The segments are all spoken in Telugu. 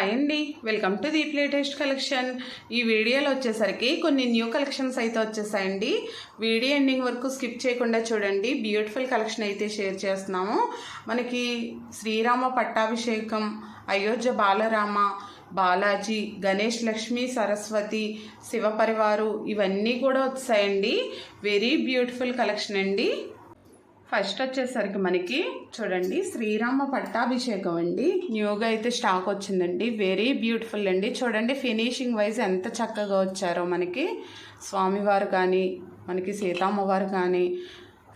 హాయ్ అండి. Welcome to the latest collection. ఈ వీడియోలో వచ్చేసరికి కొన్ని న్యూ కలెక్షన్స్ అయితే వచ్చేసాయండి. వీడియో ఎండింగ్ వరకు స్కిప్ చేయకుండా చూడండి. బ్యూటిఫుల్ కలెక్షన్ అయితే షేర్ చేస్తున్నాము. మనకి శ్రీరామ పట్టాభిషేకం అయోధ్య బాలరామ బాలాజీ గణేష్ లక్ష్మి సరస్వతి శివపరివారు ఇవన్నీ కూడా వచ్చాయండి. వెరీ బ్యూటిఫుల్ కలెక్షన్ అండి. ఫస్ట్ వచ్చేసరికి మనకి చూడండి శ్రీరామ పట్టాభిషేకం అండి. న్యూగా అయితే స్టాక్ వచ్చిందండి. వెరీ బ్యూటిఫుల్ అండి. చూడండి ఫినిషింగ్ వైజ్ ఎంత చక్కగా వచ్చారో మనకి. స్వామివారు కానీ మనకి సీతమ్మవారు కానీ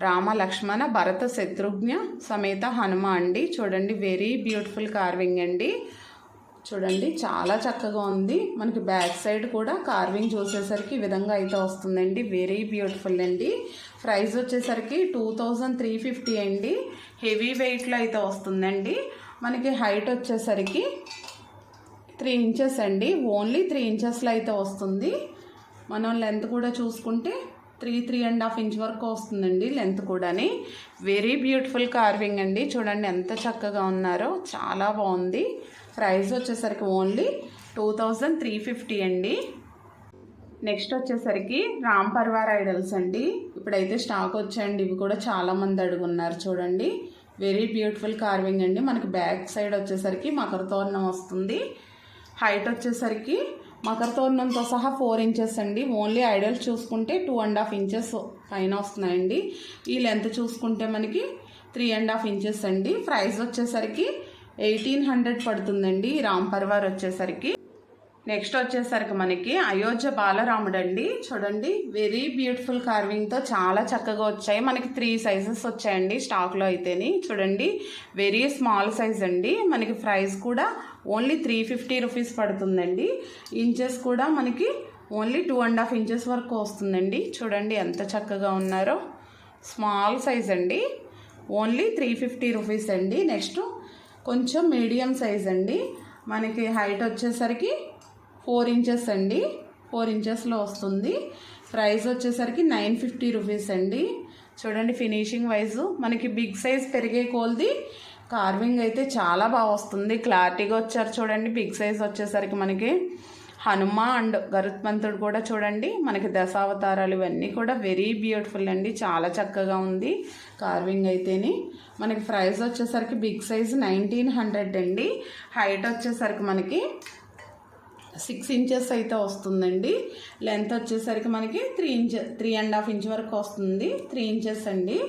రామ లక్ష్మణ భరత శత్రుఘ్న సమేత హనుమ అండి. చూడండి వెరీ బ్యూటిఫుల్ కార్వింగ్ అండి. చూడండి చాలా చక్కగా ఉంది. మనకి బ్యాక్ సైడ్ కూడా కార్వింగ్ చూసేసరికి ఈ విధంగా అయితే వస్తుందండి. వెరీ బ్యూటిఫుల్ అండి. ప్రైస్ వచ్చేసరికి టూ థౌజండ్ త్రీ ఫిఫ్టీ అండి. హెవీ వెయిట్లో అయితే వస్తుందండి. మనకి హైట్ వచ్చేసరికి త్రీ ఇంచెస్ అండి. ఓన్లీ త్రీ ఇంచెస్లో అయితే వస్తుంది. మనం లెంత్ కూడా చూసుకుంటే three three and half inch వరకు వస్తుందండి లెంత్ కూడాని. వెరీ బ్యూటిఫుల్ కార్వింగ్ అండి. చూడండి ఎంత చక్కగా ఉన్నారో. చాలా బాగుంది. ప్రైస్ వచ్చేసరికి only two thousand three fifty అండి. నెక్స్ట్ వచ్చేసరికి రామ్ పర్వార్ ఐడల్స్ అండి. ఇప్పుడైతే స్టాక్ వచ్చాయండి. ఇవి కూడా చాలా మంది అడుగున్నారు చూడండి. వెరీ బ్యూటిఫుల్ కార్వింగ్ అండి. మనకి బ్యాక్ సైడ్ వచ్చేసరికి మకర తోరణం వస్తుంది. హైట్ వచ్చేసరికి మకర తోరణంతో సహా ఫోర్ ఇంచెస్ అండి. ఓన్లీ ఐడల్స్ చూసుకుంటే టూ అండ్ హాఫ్ ఇంచెస్ పైన వస్తున్నాయండి. ఈ లెంత్ చూసుకుంటే మనకి త్రీ అండ్ హాఫ్ ఇంచెస్ అండి. ప్రైస్ వచ్చేసరికి ఎయిటీన్ హండ్రెడ్ పడుతుందండి. రామ్ పర్వార్ వచ్చేసరికి. నెక్స్ట్ వచ్చేసరికి మనకి అయోధ్య బాలరాముడు అండి చూడండి వెరీ బ్యూటిఫుల్ కార్వింగ్తో చాలా చక్కగా వచ్చాయి. మనకి త్రీ సైజెస్ వచ్చాయండి స్టాక్లో అయితేని. చూడండి వెరీ స్మాల్ సైజ్ అండి. మనకి ప్రైస్ కూడా ఓన్లీ త్రీ ఫిఫ్టీ రూపీస్ పడుతుందండి. ఇంచెస్ కూడా మనకి only two and half inches వరకు వస్తుందండి. చూడండి ఎంత చక్కగా ఉన్నారో. స్మాల్ సైజ్ అండి. ఓన్లీ త్రీ ఫిఫ్టీ రూపీస్ అండి. నెక్స్ట్ కొంచెం మీడియం సైజ్ అండి. మనకి హైట్ వచ్చేసరికి ఫోర్ ఇంచెస్ అండి. ఫోర్ ఇంచెస్లో వస్తుంది. ప్రైస్ వచ్చేసరికి నైన్ ఫిఫ్టీ రూపీస్ అండి. చూడండి ఫినిషింగ్ వైజ్. మనకి బిగ్ సైజ్ పెరిగే కోల్ది కార్వింగ్ అయితే చాలా బాగా వస్తుంది. క్లారిటీగా వచ్చారు చూడండి. బిగ్ సైజ్ వచ్చేసరికి మనకి హనుమ అండ్ గరుత్మంతుడు కూడా చూడండి. మనకి దశావతారాలు ఇవన్నీ కూడా వెరీ బ్యూటిఫుల్ అండి. చాలా చక్కగా ఉంది కార్వింగ్ అయితేని. మనకి ప్రైస్ వచ్చేసరికి బిగ్ సైజ్ నైన్టీన్ హండ్రెడ్ అండి. హైట్ వచ్చేసరికి మనకి సిక్స్ ఇంచెస్ అయితే వస్తుందండి. లెంత్ వచ్చేసరికి మనకి three inch three and half inch వరకు వస్తుంది. త్రీ ఇంచెస్ అండి.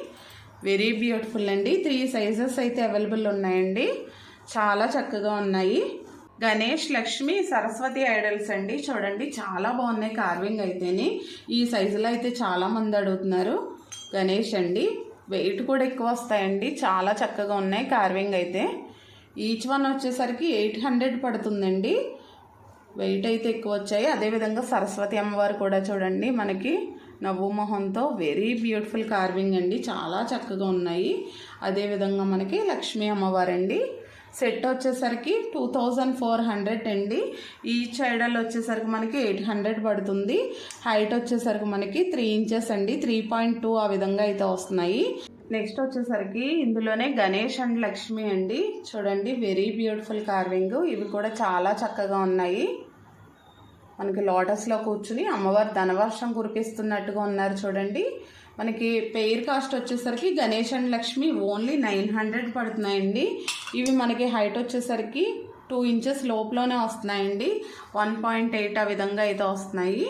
వెరీ బ్యూటిఫుల్ అండి. త్రీ సైజెస్ అయితే అవైలబుల్ ఉన్నాయండి. చాలా చక్కగా ఉన్నాయి. గణేష్ లక్ష్మి సరస్వతి ఐడల్స్ అండి. చూడండి చాలా బాగున్నాయి కార్వింగ్ అయితేని. ఈ సైజులో అయితే చాలా మంది అడుగుతున్నారు. గణేష్ అండి వెయిట్ కూడా ఎక్కువ వస్తాయండి. చాలా చక్కగా ఉన్నాయి కార్వింగ్ అయితే. ఈచ్ వన్ వచ్చేసరికి ఎయిట్ హండ్రెడ్ పడుతుందండి. వెయిట్ అయితే ఎక్కువ వచ్చాయి అదేవిధంగా సరస్వతి అమ్మవారు కూడా చూడండి మనకి నవ్వు మొహంతో వెరీ బ్యూటిఫుల్ కార్వింగ్ అండి. చాలా చక్కగా ఉన్నాయి. అదేవిధంగా మనకి లక్ష్మీ అమ్మవారు అండి సెట్ వచ్చేసరికి టూ థౌజండ్ ఫోర్ హండ్రెడ్ అండి. ఈచ్ ఐడల్ వచ్చేసరికి మనకి ఎయిట్ హండ్రెడ్ పడుతుంది. హైట్ వచ్చేసరికి మనకి త్రీ ఇంచెస్ అండి. త్రీ పాయింట్ టూ ఆ విధంగా అయితే వస్తున్నాయి. నెక్స్ట్ వచ్చేసరికి ఇందులోనే గణేష్ అండ్ లక్ష్మి అండి. చూడండి వెరీ బ్యూటిఫుల్ కార్వింగ్. ఇవి కూడా చాలా చక్కగా ఉన్నాయి. మనకి లోటస్లో కూర్చుని అమ్మవారు ధనవర్షం కురిపిస్తున్నట్టుగా ఉన్నారు చూడండి. మనకి పెయిర్ కాస్ట్ వచ్చేసరికి Ganesh and Lakshmi only nine hundred పడుతున్నాయండి. ఇవి మనకి హైట్ వచ్చేసరికి టూ ఇంచెస్ లోపలనే వస్తున్నాయండి. వన్ పాయింట్ ఎయిట్ ఆ విధంగా అయితే వస్తున్నాయి.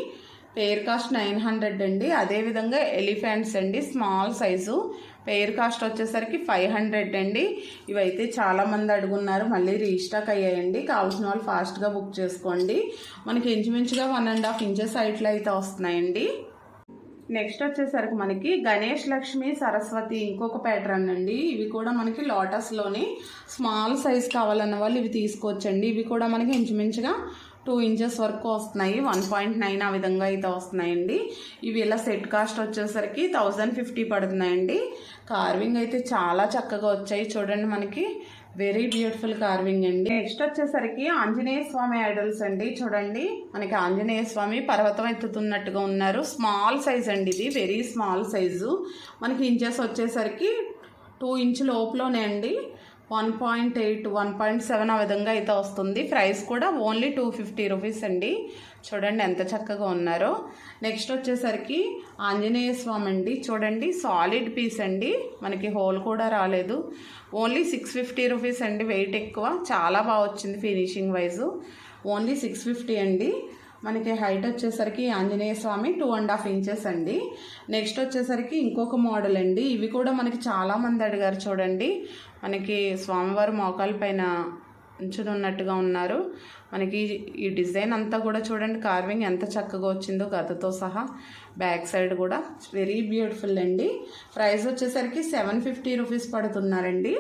పెయిర్ కాస్ట్ నైన్ హండ్రెడ్ అండి. అదేవిధంగా ఎలిఫెంట్స్ అండి స్మాల్ సైజు. పెయిర్ కాస్ట్ వచ్చేసరికి ఫైవ్ హండ్రెడ్ అండి. ఇవైతే చాలామంది అడుగున్నారు మళ్ళీ రీస్టాక్ అయ్యాయండి. కావాల్సిన వాళ్ళు ఫాస్ట్గా బుక్ చేసుకోండి. మనకి ఇంచుమించుగా వన్ అండ్ హాఫ్ ఇంచెస్ హైట్లో అయితే వస్తున్నాయండి. నెక్స్ట్ వచ్చేసరికి మనకి గణేష్ లక్ష్మి సరస్వతి ఇంకొక ప్యాటర్న్ అండి. ఇవి కూడా మనకి లోటస్లోని స్మాల్ సైజ్ కావాలన్న వాళ్ళు ఇవి తీసుకోవచ్చండి. ఇవి కూడా మనకి ఇంచుమించుగా టూ ఇంచెస్ వరకు వస్తున్నాయి. వన్ పాయింట్ నైన్ ఆ విధంగా అయితే వస్తున్నాయండి. ఇవి ఇలా సెట్ కాస్ట్ వచ్చేసరికి థౌజండ్ ఫిఫ్టీ పడుతున్నాయండి. కార్వింగ్ అయితే చాలా చక్కగా వచ్చాయి. చూడండి మనకి. వెరీ బ్యూటిఫుల్ కార్వింగ్ అండి. నెక్స్ట్ వచ్చేసరికి ఆంజనేయ స్వామి ఐడల్స్ అండి. చూడండి. మనకి ఆంజనేయ స్వామి పర్వతం ఎత్తుతున్నట్టుగా ఉన్నారు. స్మాల్ సైజ్ అండి ఇది. Very small size. మనకి ఇంచెస్ వచ్చేసరికి టూ ఇంచ్ లోపలనే అండి. One point eight one point seven ఆ విధంగా అయితే వస్తుంది. ప్రైస్ కూడా ఓన్లీ టూ ఫిఫ్టీ రూపీస్ అండి. చూడండి ఎంత చక్కగా ఉన్నారో. నెక్స్ట్ వచ్చేసరికి ఆంజనేయ స్వామి అండి. చూడండి సాలిడ్ పీస్ అండి. మనకి హోల్ కూడా రాలేదు. ఓన్లీ సిక్స్ ఫిఫ్టీ రూపీస్ అండి. వెయిట్ ఎక్కువ. చాలా బాగా వచ్చింది finishing wise only six fifty అండి. మనకి హైట్ వచ్చేసరికి Anjaneya Swamy two and half inches అండి. నెక్స్ట్ వచ్చేసరికి ఇంకొక మోడల్ అండి. ఇవి కూడా మనకి చాలామంది అడిగారు చూడండి. మనకి స్వామివారి మోకాల పైన ఉంచుతున్నట్టుగా ఉన్నారు. మనకి ఈ డిజైన్ అంతా కూడా చూడండి కార్వింగ్ ఎంత చక్కగా వచ్చిందో గతతో సహా. బ్యాక్ సైడ్ కూడా వెరీ బ్యూటిఫుల్ అండి. ప్రైస్ వచ్చేసరికి సెవెన్ ఫిఫ్టీ రూపీస్ పడుతున్నారండి.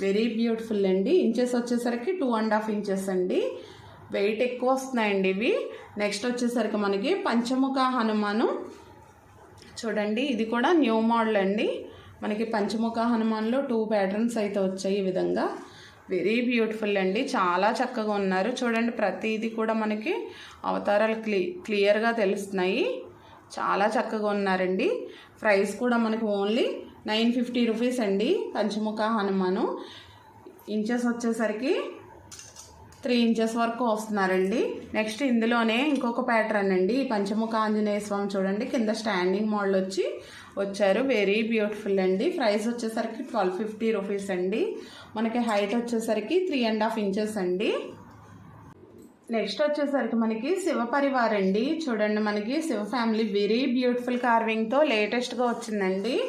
వెరీ బ్యూటిఫుల్ అండి. ఇంచెస్ వచ్చేసరికి టూ అండ్ హాఫ్ ఇంచెస్ అండి. వెయిట్ ఎక్కువ వస్తున్నాయండి ఇవి. నెక్స్ట్ వచ్చేసరికి మనకి పంచముఖ హనుమాను. చూడండి ఇది కూడా న్యూ మోడల్ అండి. మనకి పంచముఖ హనుమాన్లో టూ ప్యాటర్న్స్ అయితే వచ్చాయి ఈ విధంగా. వెరీ బ్యూటిఫుల్ అండి. చాలా చక్కగా ఉన్నారు. చూడండి ప్రతిదీ కూడా మనకి అవతారాలు క్లీ క్లియర్గా తెలుస్తున్నాయి. చాలా చక్కగా ఉన్నారండి. ప్రైస్ కూడా మనకి ఓన్లీ నైన్ ఫిఫ్టీ రూపీస్ అండి పంచముఖ హనుమాను. ఇంచెస్ వచ్చేసరికి త్రీ ఇంచెస్ వరకు వస్తున్నారండి. నెక్స్ట్ ఇందులోనే ఇంకొక ప్యాటర్న్ అండి. ఈ పంచముఖ ఆంజనేయ స్వామి చూడండి కింద స్టాండింగ్ మోడల్ వచ్చి వచ్చారు. వెరీ బ్యూటిఫుల్ అండి. ప్రైస్ వచ్చేసరికి ట్వెల్వ్ ఫిఫ్టీ రూపీస్ అండి. మనకి హైట్ వచ్చేసరికి త్రీ అండ్ హాఫ్ ఇంచెస్ అండి. నెక్స్ట్ వచ్చేసరికి మనకి శివ పరివార్ అండి. చూడండి మనకి శివ ఫ్యామిలీ వెరీ బ్యూటిఫుల్ కార్వింగ్తో లేటెస్ట్గా వచ్చిందండి.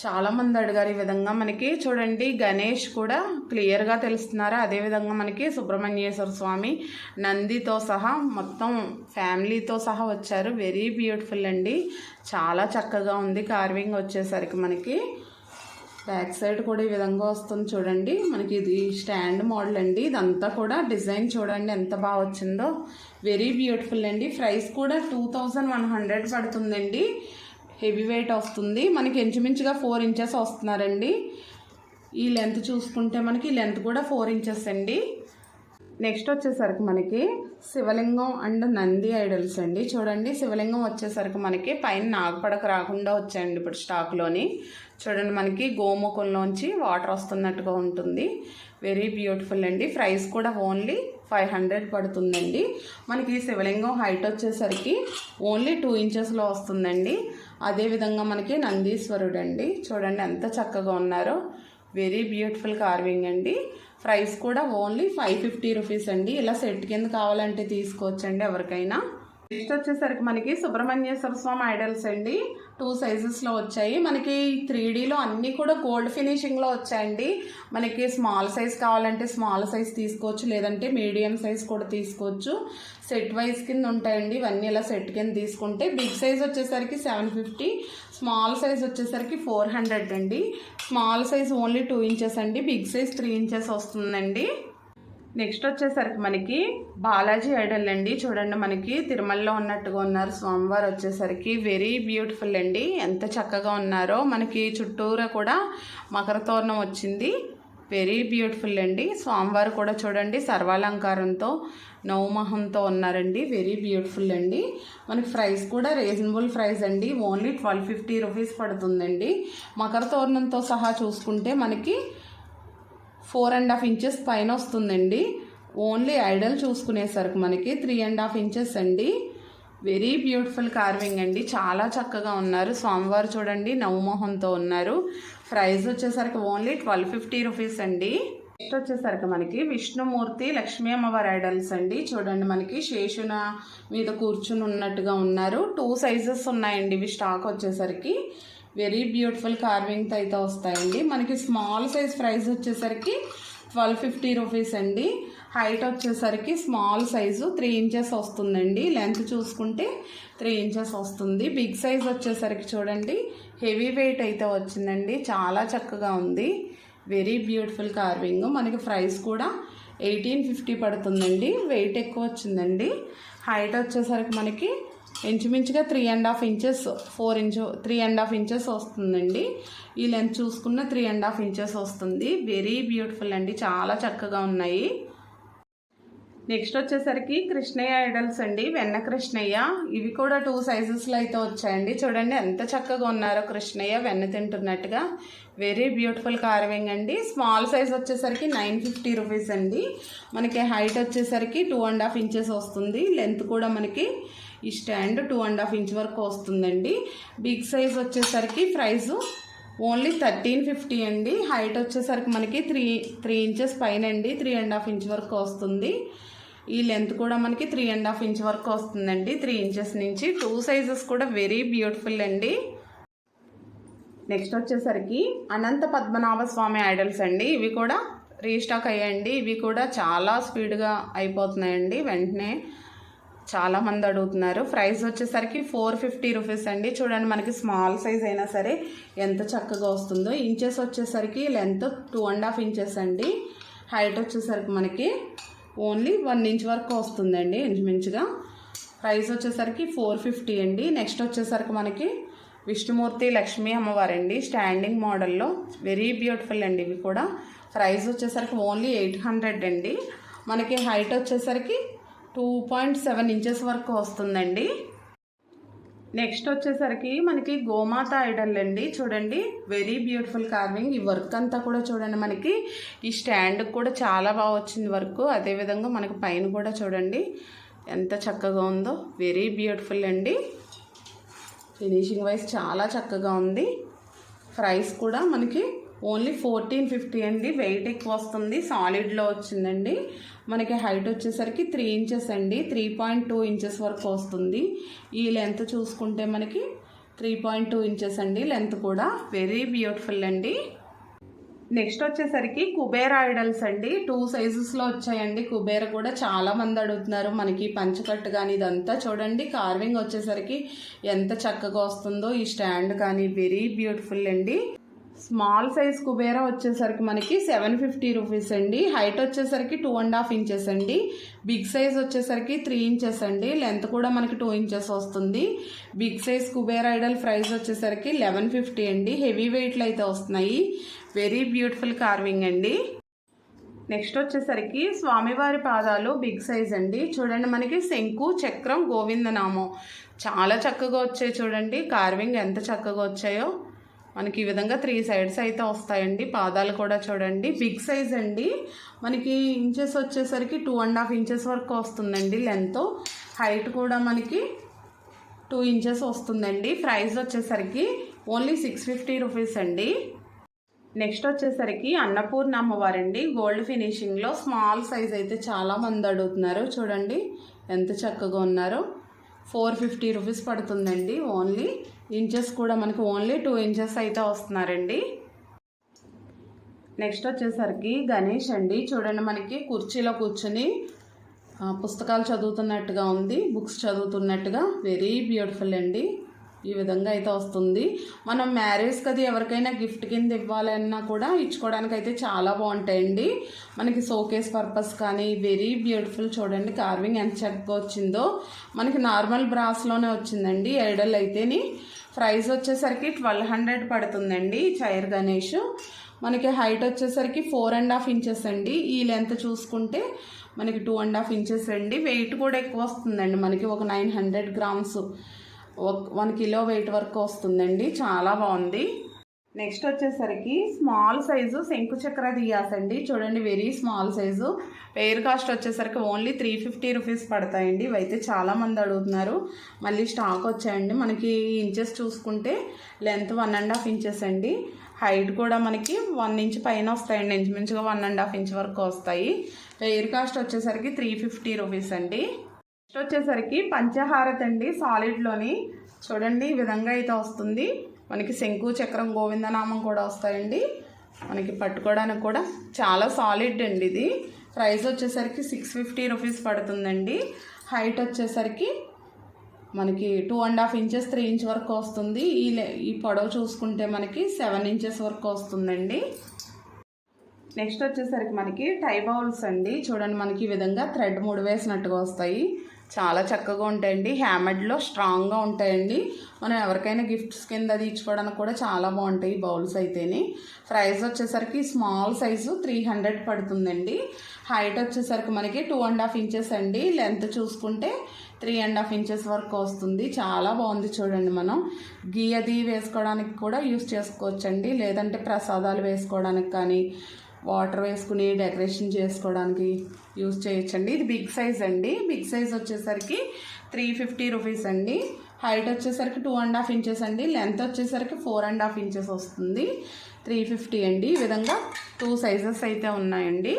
చాలామంది అడిగారు ఈ విధంగా. మనకి చూడండి గణేష్ కూడా క్లియర్గా తెలుస్తున్నారు? అదేవిధంగా మనకి సుబ్రహ్మణ్యేశ్వర స్వామి నందితో సహా మొత్తం ఫ్యామిలీతో సహా వచ్చారు. వెరీ బ్యూటిఫుల్ అండి. చాలా చక్కగా ఉంది కార్వింగ్ వచ్చేసరికి మనకి. బ్యాక్ సైడ్ కూడా ఈ విధంగా వస్తుంది చూడండి. మనకి ఇది స్టాండ్ మోడల్ అండి. ఇదంతా కూడా డిజైన్ చూడండి ఎంత బాగా వచ్చిందో. వెరీ బ్యూటిఫుల్ అండి. ప్రైస్ కూడా టూ థౌజండ్ వన్ హండ్రెడ్ పడుతుందండి. హెవీ వెయిట్ వస్తుంది. మనకి ఇంచుమించుగా ఫోర్ ఇంచెస్ వస్తున్నారండి. ఈ లెంత్ చూసుకుంటే మనకి లెంత్ కూడా ఫోర్ ఇంచెస్ అండి. నెక్స్ట్ వచ్చేసరికి మనకి శివలింగం అండ్ నంది ఐడల్స్ అండి. చూడండి శివలింగం వచ్చేసరికి మనకి పైన నాగపడక రాకుండా వచ్చాయండి ఇప్పుడు స్టాక్లోని చూడండి మనకి గోముఖంలోంచి వాటర్ వస్తున్నట్టుగా ఉంటుంది. వెరీ బ్యూటిఫుల్ అండి. ప్రైస్ కూడా ఓన్లీ ఫైవ్ హండ్రెడ్ పడుతుందండి. మనకి శివలింగం హైట్ వచ్చేసరికి ఓన్లీ టూ ఇంచెస్లో వస్తుందండి. అదేవిధంగా మనకి నందీశ్వరుడు అండి చూడండి ఎంత చక్కగా ఉన్నారో. వెరీ బ్యూటిఫుల్ కార్వింగ్ అండి. ప్రైస్ కూడా ఓన్లీ ఫైవ్ ఫిఫ్టీ రూపీస్ అండి. ఇలా సెట్ కింద కావాలంటే తీసుకోవచ్చండి ఎవరికైనా. నెక్స్ట్ వచ్చేసరికి మనకి సుబ్రహ్మణ్యేశ్వర స్వామి ఐడల్స్ అండి. టూ సైజెస్లో వచ్చాయి. మనకి త్రీ డీలో అన్నీ కూడా గోల్డ్ ఫినిషింగ్లో వచ్చాయండి. మనకి స్మాల్ సైజ్ కావాలంటే స్మాల్ సైజ్ తీసుకోవచ్చు లేదంటే మీడియం సైజ్ కూడా తీసుకోవచ్చు. సెట్ వైజ్ కింద ఉంటాయండి. ఇవన్నీ ఇలా సెట్ కింద తీసుకుంటే బిగ్ సైజ్ వచ్చేసరికి సెవెన్ ఫిఫ్టీ స్మాల్ సైజ్ వచ్చేసరికి ఫోర్ హండ్రెడ్ అండి. Small size only two inches అండి. బిగ్ సైజ్ త్రీ ఇంచెస్ వస్తుందండి. నెక్స్ట్ వచ్చేసరికి మనకి బాలాజీ ఐడల్ అండి. చూడండి మనకి తిరుమలలో ఉన్నట్టుగా ఉన్నారు. స్వామివారు వచ్చేసరికి వెరీ బ్యూటిఫుల్ అండి. ఎంత చక్కగా ఉన్నారో. మనకి చుట్టూరా కూడా మకర తోరణం వచ్చింది. వెరీ బ్యూటిఫుల్ అండి. స్వామివారు కూడా చూడండి సర్వాలంకారంతో నవమహంతో ఉన్నారండి. వెరీ బ్యూటిఫుల్ అండి. మనకి ప్రైస్ కూడా రీజనబుల్ ప్రైస్ అండి. ఓన్లీ ట్వెల్వ్ ఫిఫ్టీ రూపీస్ పడుతుందండి. మకర తోరణంతో సహా చూసుకుంటే మనకి ఫోర్ అండ్ హాఫ్ ఇంచెస్ పైన వస్తుందండి. ఓన్లీ ఐడల్ చూసుకునేసరికి మనకి త్రీ అండ్ హాఫ్ ఇంచెస్ అండి. వెరీ బ్యూటిఫుల్ కార్వింగ్ అండి. చాలా చక్కగా ఉన్నారు. స్వామివారు చూడండి నవమోహంతో ఉన్నారు. ప్రైస్ వచ్చేసరికి ఓన్లీ ట్వెల్వ్ ఫిఫ్టీ రూపీస్ అండి. నెక్స్ట్ వచ్చేసరికి మనకి విష్ణుమూర్తి లక్ష్మీ అమ్మవారి ఐడల్స్ అండి. చూడండి మనకి శేషున మీద కూర్చుని ఉన్నట్టుగా ఉన్నారు. టూ సైజెస్ ఉన్నాయండి ఇవి స్టాక్ వచ్చేసరికి. వెరీ బ్యూటిఫుల్ కార్వింగ్తో అయితే వస్తాయండి. మనకి స్మాల్ సైజ్ ప్రైస్ వచ్చేసరికి ట్వెల్వ్ ఫిఫ్టీ రూపీస్ అండి. హైట్ వచ్చేసరికి స్మాల్ సైజు త్రీ ఇంచెస్ వస్తుందండి. లెంత్ చూసుకుంటే త్రీ ఇంచెస్ వస్తుంది. బిగ్ సైజ్ వచ్చేసరికి చూడండి. హెవీ వెయిట్ అయితే వచ్చిందండి. చాలా చక్కగా ఉంది. Very beautiful carving. మనకి ప్రైస్ కూడా ఎయిటీన్ ఫిఫ్టీ పడుతుందండి. వెయిట్ ఎక్కువ వచ్చిందండి. హైట్ వచ్చేసరికి మనకి ఇంచుమించుగా three and half inches four inch three and half inches వస్తుందండి. ఈ లెంత్ చూసుకున్న త్రీ అండ్ హాఫ్ ఇంచెస్ వస్తుంది. వెరీ బ్యూటిఫుల్ అండి. చాలా చక్కగా ఉన్నాయి. నెక్స్ట్ వచ్చేసరికి కృష్ణయ్య ఐడల్స్ అండి. వెన్న కృష్ణయ్య. ఇవి కూడా టూ సైజెస్లో అయితే వచ్చాయండి. చూడండి ఎంత చక్కగా ఉన్నారో కృష్ణయ్య వెన్న తింటున్నట్టుగా. వెరీ బ్యూటిఫుల్ కార్వింగ్ అండి. స్మాల్ సైజ్ వచ్చేసరికి నైన్ ఫిఫ్టీ రూపీస్ అండి. మనకి హైట్ వచ్చేసరికి టూ అండ్ హాఫ్ ఇంచెస్ వస్తుంది. లెంత్ కూడా మనకి ఈ stand two and half inch వరకు వస్తుందండి. బిగ్ సైజ్ వచ్చేసరికి ప్రైజు ఓన్లీ థర్టీన్ ఫిఫ్టీ అండి. హైట్ వచ్చేసరికి మనకి త్రీ త్రీ ఇంచెస్ పైన అండి. త్రీ అండ్ హాఫ్ ఇంచ్ వరకు వస్తుంది. ఈ లెంత్ కూడా మనకి త్రీ అండ్ హాఫ్ ఇంచ్ వరకు వస్తుందండి. త్రీ ఇంచెస్ నుంచి టూ సైజెస్ కూడా వెరీ బ్యూటిఫుల్ అండి. నెక్స్ట్ వచ్చేసరికి అనంత పద్మనాభ స్వామి ఐడల్స్ అండి. ఇవి కూడా రీస్టాక్ అయ్యాయండి. ఇవి కూడా చాలా స్పీడ్గా అయిపోతున్నాయండి. వెంటనే చాలా మంది అడుగుతున్నారు. ప్రైస్ వచ్చేసరికి ఫోర్ ఫిఫ్టీ రూపీస్ అండి. చూడండి మనకి స్మాల్ సైజ్ అయినా సరే ఎంత చక్కగా వస్తుందో. ఇంచెస్ వచ్చేసరికి length two and half inches అండి. హైట్ వచ్చేసరికి మనకి ఓన్లీ వన్ ఇంచ్ వరకు వస్తుందండి ఇంచుమించుగా. ప్రైస్ వచ్చేసరికి ఫోర్ ఫిఫ్టీ అండి. నెక్స్ట్ వచ్చేసరికి మనకి విష్ణుమూర్తి లక్ష్మీ అమ్మవారండి. స్టాండింగ్ మోడల్లో వెరీ బ్యూటిఫుల్ అండి ఇవి కూడా. ప్రైస్ వచ్చేసరికి ఓన్లీ ఎయిట్ హండ్రెడ్ అండి. మనకి హైట్ వచ్చేసరికి టూ పాయింట్ సెవెన్ ఇంచెస్ వరకు వస్తుందండి. నెక్స్ట్ వచ్చేసరికి మనకి గోమాత ఐడల్ అండి. చూడండి వెరీ బ్యూటిఫుల్ కార్వింగ్ ఈ వర్క్ అంతా కూడా చూడండి మనకి. ఈ స్టాండ్ కూడా చాలా బాగా వచ్చింది వర్క్ అదేవిధంగా మనకి పైన కూడా చూడండి ఎంత చక్కగా ఉందో. వెరీ బ్యూటిఫుల్ అండి. ఫినిషింగ్ వైజ్ చాలా చక్కగా ఉంది. ప్రైస్ కూడా మనకి ఓన్లీ ఫోర్టీన్ ఫిఫ్టీ అండి. వెయిట్ ఎక్కువ వస్తుంది. సాలిడ్లో వచ్చిందండి. మనకి హైట్ వచ్చేసరికి త్రీ ఇంచెస్ అండి. త్రీ పాయింట్ టూ ఇంచెస్ వరకు వస్తుంది. ఈ లెంత్ చూసుకుంటే మనకి త్రీ పాయింట్ టూ ఇంచెస్ అండి. లెంత్ కూడా వెరీ బ్యూటిఫుల్ అండి. నెక్స్ట్ వచ్చేసరికి కుబేర ఐడల్స్ అండి. టూ సైజెస్లో వచ్చాయండి. కుబేర కూడా చాలా మంది అడుగుతున్నారు. మనకి పంచకట్టు కానీ ఇదంతా చూడండి. కార్వింగ్ వచ్చేసరికి ఎంత చక్కగా వస్తుందో ఈ స్టాండ్ కానీ వెరీ బ్యూటిఫుల్ అండి. స్మాల్ సైజ్ కుబేరా వచ్చేసరికి మనకి సెవెన్ ఫిఫ్టీ రూపీస్ అండి. హైట్ వచ్చేసరికి టూ అండ్ హాఫ్ ఇంచెస్ అండి. బిగ్ సైజ్ వచ్చేసరికి త్రీ ఇంచెస్ అండి. లెంత్ కూడా మనకి టూ ఇంచెస్ వస్తుంది. Big size Kubera idol price వచ్చేసరికి లెవెన్ ఫిఫ్టీ అండి. హెవీ వెయిట్లు అయితే వస్తున్నాయి. వెరీ బ్యూటిఫుల్ కార్వింగ్ అండి. నెక్స్ట్ వచ్చేసరికి స్వామివారి పాదాలు బిగ్ సైజ్ అండి. చూడండి మనకి శంకు చక్రం గోవిందనామం. చాలా చక్కగా వచ్చాయి చూడండి. కార్వింగ్ ఎంత చక్కగా వచ్చాయో. మనకి ఈ విధంగా త్రీ సైడ్స్ అయితే వస్తాయండి. పాదాలు కూడా చూడండి. బిగ్ సైజ్ అండి. మనకి ఇంచెస్ వచ్చేసరికి టూ అండ్ హాఫ్ ఇంచెస్ వరకు వస్తుందండి లెంత్ హైట్ కూడా మనకి టూ ఇంచెస్ వస్తుందండి. ప్రైస్ వచ్చేసరికి ఓన్లీ సిక్స్ ఫిఫ్టీ రూపీస్ అండి. నెక్స్ట్ వచ్చేసరికి అన్నపూర్ణ అమ్మవారండి. గోల్డ్ ఫినిషింగ్లో స్మాల్ సైజ్ అయితే చాలా మంది అడుగుతున్నారు. చూడండి ఎంత చక్కగా ఉన్నారో. ఫోర్ ఫిఫ్టీ రూపీస్ పడుతుందండి ఓన్లీ. ఇంచెస్ కూడా మనకి ఓన్లీ టూ ఇంచెస్ అయితే వస్తున్నారండి. నెక్స్ట్ వచ్చేసరికి గణేష్ అండి. చూడండి మనకి కుర్చీలో కూర్చొని పుస్తకాలు చదువుతున్నట్టుగా ఉంది బుక్స్ చదువుతున్నట్టుగా. వెరీ బ్యూటిఫుల్ అండి. ఈ విధంగా అయితే వస్తుంది. మనం మ్యారేజ్కి అది ఎవరికైనా గిఫ్ట్ కింద ఇవ్వాలన్నా కూడా ఇచ్చుకోవడానికి అయితే చాలా బాగుంటాయండి. మనకి షోకేస్ పర్పస్ కానీ వెరీ బ్యూటిఫుల్ చూడండి కార్వింగ్ ఎంత చక్కగా వచ్చిందో. మనకి నార్మల్ బ్రాస్లోనే వచ్చిందండి. ఐడల్ అయితేని. ప్రైస్ వచ్చేసరికి ట్వెల్వ్ హండ్రెడ్ పడుతుందండి చైర్ గణేష్. మనకి హైట్ వచ్చేసరికి ఫోర్ అండ్ హాఫ్ ఇంచెస్ అండి. ఈ లెంత్ చూసుకుంటే మనకి టూ అండ్ హాఫ్ ఇంచెస్ అండి. వెయిట్ కూడా ఎక్కువ వస్తుందండి. మనకి ఒక nine hundred grams one kilo weight వరకు వస్తుందండి. చాలా బాగుంది. నెక్స్ట్ వచ్చేసరికి స్మాల్ సైజు శంకు చక్ర దియాస్ అండి. చూడండి very small size. Pair cost వచ్చేసరికి ఓన్లీ త్రీ ఫిఫ్టీ రూపీస్ పడతాయండి. ఇవైతే చాలామంది అడుగుతున్నారు. మళ్ళీ స్టాక్ వచ్చాయండి. మనకి ఇంచెస్ చూసుకుంటే length one and half inches అండి. హైట్ కూడా మనకి వన్ ఇంచ్ పైన వస్తాయండి. ఇంచుమించుగా వన్ అండ్ హాఫ్ ఇంచ్ వరకు వస్తాయి. పేర్ కాస్ట్ వచ్చేసరికి త్రీ ఫిఫ్టీ రూపీస్ అండి. నెక్స్ట్ వచ్చేసరికి పంచహారత్ అండి సాలిడ్లోని. చూడండి ఈ విధంగా అయితే వస్తుంది. మనకి శంకు చక్రం గోవిందనామం కూడా వస్తాయండి. మనకి పట్టుకోవడానికి కూడా చాలా సాలిడ్ అండి ఇది. ప్రైస్ వచ్చేసరికి సిక్స్ ఫిఫ్టీ రూపీస్ పడుతుందండి. హైట్ వచ్చేసరికి మనకి two and half inches three inch వరకు వస్తుంది. ఈ ఈ పొడవు చూసుకుంటే మనకి సెవెన్ ఇంచెస్ వరకు వస్తుందండి. నెక్స్ట్ వచ్చేసరికి మనకి టై బౌల్స్ అండి. చూడండి మనకి ఈ విధంగా థ్రెడ్ మూడు వేసినట్టుగా వస్తాయి. చాలా చక్కగా ఉంటాయండి. హ్యామెడ్లో స్ట్రాంగ్గా ఉంటాయండి. మనం ఎవరికైనా గిఫ్ట్స్ కింద అది ఇచ్చుకోవడానికి కూడా చాలా బాగుంటాయి బౌల్స్ అయితేని. ప్రైస్ వచ్చేసరికి స్మాల్ సైజు త్రీ హండ్రెడ్ పడుతుందండి. హైట్ వచ్చేసరికి మనకి టూ అండ్ హాఫ్ ఇంచెస్ అండి. లెంత్ చూసుకుంటే త్రీ అండ్ హాఫ్ ఇంచెస్ వరకు వస్తుంది. చాలా బాగుంది చూడండి మనం. గీ అది వేసుకోవడానికి కూడా యూస్ చేసుకోవచ్చండి. లేదంటే ప్రసాదాలు వేసుకోవడానికి కానీ వాటర్ వేసుకుని డెకరేషన్ చేసుకోవడానికి యూస్ చేయొచ్చండి. ఇది బిగ్ సైజ్ అండి. బిగ్ సైజ్ వచ్చేసరికి త్రీ ఫిఫ్టీ రూపీస్ అండి. హైట్ వచ్చేసరికి టూ అండ్ హాఫ్ ఇంచెస్ అండి. లెంత్ వచ్చేసరికి ఫోర్ అండ్ హాఫ్ ఇంచెస్ వస్తుంది. త్రీ ఫిఫ్టీ అండి. ఈ విధంగా టూ సైజెస్ అయితే ఉన్నాయండి.